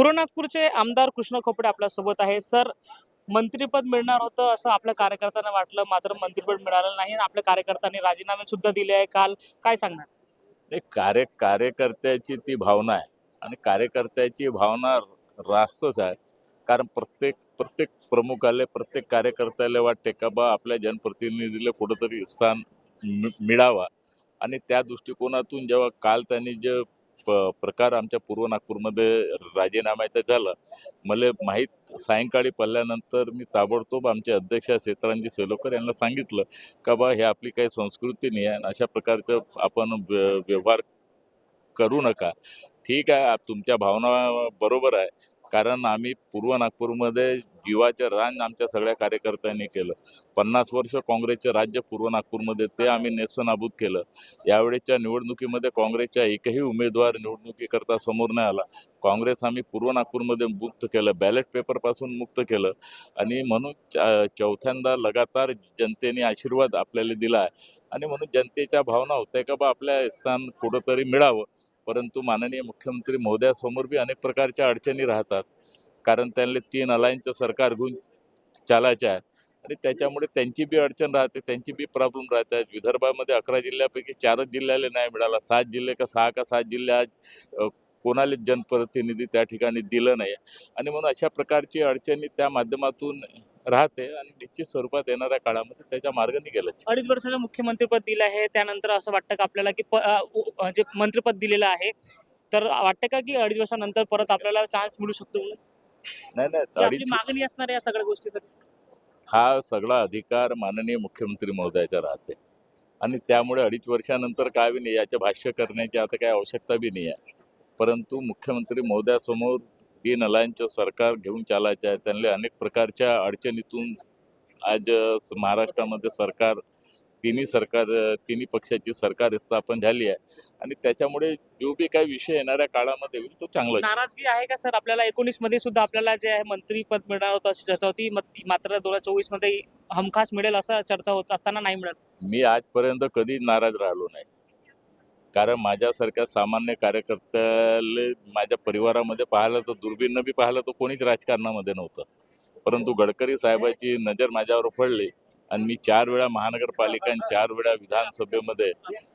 पूर्व आमदार कृष्ण खोपडे आपल्यासोबत आहे. सर मंत्रीपद मिळणार होतं असं आपल्या कार्यकर्त्यांना वाटलं मात्र मंत्रीपद मिळालं नाही आणि आपल्या कार्यकर्त्यांनी राजीनामे सुद्धा दिले आहे. काल काय सांगणार? नाही कार्य कार्यकर्त्याची ती भावना आहे आणि कार्यकर्त्याची भावना रास्तच आहे. कारण प्रत्येक प्रत्येक प्रमुखाला प्रत्येक कार्यकर्त्याला वाटते का बा आपल्या जनप्रतिनिधीला कुठंतरी स्थान मि- मिळावा. आणि त्या दृष्टिकोनातून जेव्हा काल त्यांनी जे प प्रकार आमच्या पूर्व नागपूरमध्ये राजीनाम्याचा झाला. मला माहीत सायंकाळी पडल्यानंतर मी ताबडतोब आमचे अध्यक्ष सीतारामजी सेलोकर यांना सांगितलं का बा हे आपली काही संस्कृती नाही आहे आणि अशा प्रकारचं आपण व्य- व्यवहार करू नका. ठीक आहे तुमच्या भावना बरोबर आहे. कारण आम्ही पूर्व नागपूरमध्ये जीवाचं रान आमच्या सगळ्या कार्यकर्त्यांनी केलं. पन्नास वर्ष काँग्रेसचे राज्य पूर्व नागपूरमध्ये ते आम्ही नेस्तनाबूत केलं. यावेळेच्या निवडणुकीमध्ये काँग्रेसच्या एकही उमेदवार निवडणुकीकरता समोर नाही आला. काँग्रेस आम्ही पूर्व नागपूरमध्ये मुक्त केलं बॅलेट पेपरपासून मुक्त केलं. आणि म्हणून च- चौथ्यांदा लगातार जनतेने आशीर्वाद आपल्याला दिला आहे. आणि म्हणून जनतेच्या भावना होत्या का बा आपल्या स्थान कुठंतरी मिळावं. परंतु माननीय मुख्यमंत्री महोदयासमोर बी अनेक प्रकारच्या अडचणी राहतात. कारण त्यांना तीन अलायन्सचं सरकार घेऊन चालायचे आहे. आणि त्याच्यामुळे त्यांची बी अडचण राहते त्यांची बी प्रॉब्लेम राहतात विदर्भामध्ये अकरा जिल्ह्यापैकी चारच जिल्ह्याला नाही मिळाला. सात जिल्हे का सहा का सात जिल्हे आज कोणालाच जनप्रतिनिधी त्या ठिकाणी दिलं नाही. आणि म्हणून अशा प्रकारची अडचणी त्या माध्यमातून राहते आणि निश्चित स्वरूपात येणाऱ्या काळामध्ये त्याच्या मार्गाने गेलं अडीच वर्षाचं मुख्यमंत्रीपद दिलं आहे. त्यानंतर असं वाटतं का आपल्याला की प जे म्हणजे मंत्रीपद दिलेलं आहे. तर वाटतं का की अडीच वर्षानंतर परत आपल्याला चान्स मिळू शकतो म्हणून? नाही नाही की आपली अडीच मागणी असणार आहे या सगळ्या गोष्टीसाठी. हा सगळा अधिकार माननीय मुख्यमंत्री महोदयाचा राहते. आणि त्यामुळे अडीच वर्षानंतर काय बी नाही याचे भाष्य करण्याची आता काही आवश्यकता बी नाही आहे. परंतु मुख्यमंत्री महोदयासमोर तीन अलायन्सचं सरकार घेऊन चालायचं आहे. त्यांना अनेक प्रकारच्या अडचणीतून आज अ, स- महाराष्ट्रामध्ये सरकार तिन्ही सरकार तिन्ही पक्षाची सरकार स्थापन झाली आहे. आणि त्याच्यामुळे जो बी काही विषय येणाऱ्या काळामध्ये होईल तो चांगला नाराजगी आहे का सर? आपल्याला एकोणीसमध्ये सुद्धा आपल्याला जे आहे मंत्रीपद मिळणार होतं अशी चर्चा होती. मात्र दोन हजार चोवीसमध्ये हमखास मिळेल असं चर्चा होत असताना नाही मिळत. मी आजपर्यंत कधी नाराज राहिलो नाही. कारण माझ्यासारख्या सामान्य कार्यकर्त्याला माझ्या परिवारामध्ये पाहिलं तर दुर्बीनं बी पाहिलं तर कोणीच राजकारणामध्ये नव्हतं. परंतु गडकरी साहेबाची नजर माझ्यावर पडली. आणि मी चार वेळा महानगरपालिका आणि चार वेळा विधानसभेमध्ये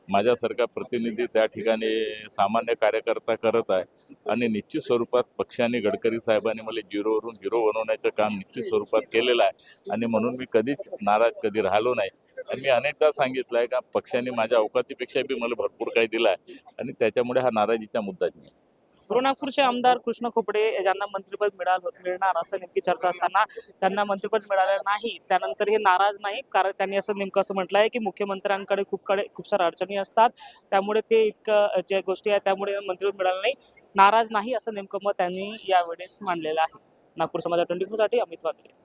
माझ्यासारखा प्रतिनिधी त्या ठिकाणी सामान्य कार्यकर्ता करत आहे. आणि निश्चित स्वरूपात पक्षाने गडकरी साहेबांनी मला झिरोवरून हिरो बनवण्याचं काम निश्चित स्वरूपात केलेलं आहे. आणि म्हणून मी कधीच नाराज कधी राहिलो नाही. आणि मी अनेकदा सांगितलं आहे का पक्षाने माझ्या अवकाशीपेक्षा बी मला भरपूर काही दिलं आहे आणि त्याच्यामुळे हा नाराजीचा मुद्दाच नाही नागपूरचे आमदार कृष्ण खोपडे ज्यांना मंत्रिपद मिळालं मिळणार असं नेमकी चर्चा असताना त्यांना मंत्रिपद मिळालं नाही. त्यानंतर हे नाराज नाही कारण त्यांनी असं नेमकं असं म्हटलं आहे की मुख्यमंत्र्यांकडे खूप कडे खूप साऱ्या अडचणी असतात. त्यामुळे ते इतकं ज्या गोष्टी आहेत त्यामुळे मंत्रिपद मिळालं नाही. नाराज नाही असं नेमकं मत त्यांनी यावेळेस मांडलेलं आहे. नागपूर समाजा ट्वेंटी साठी अमित वागले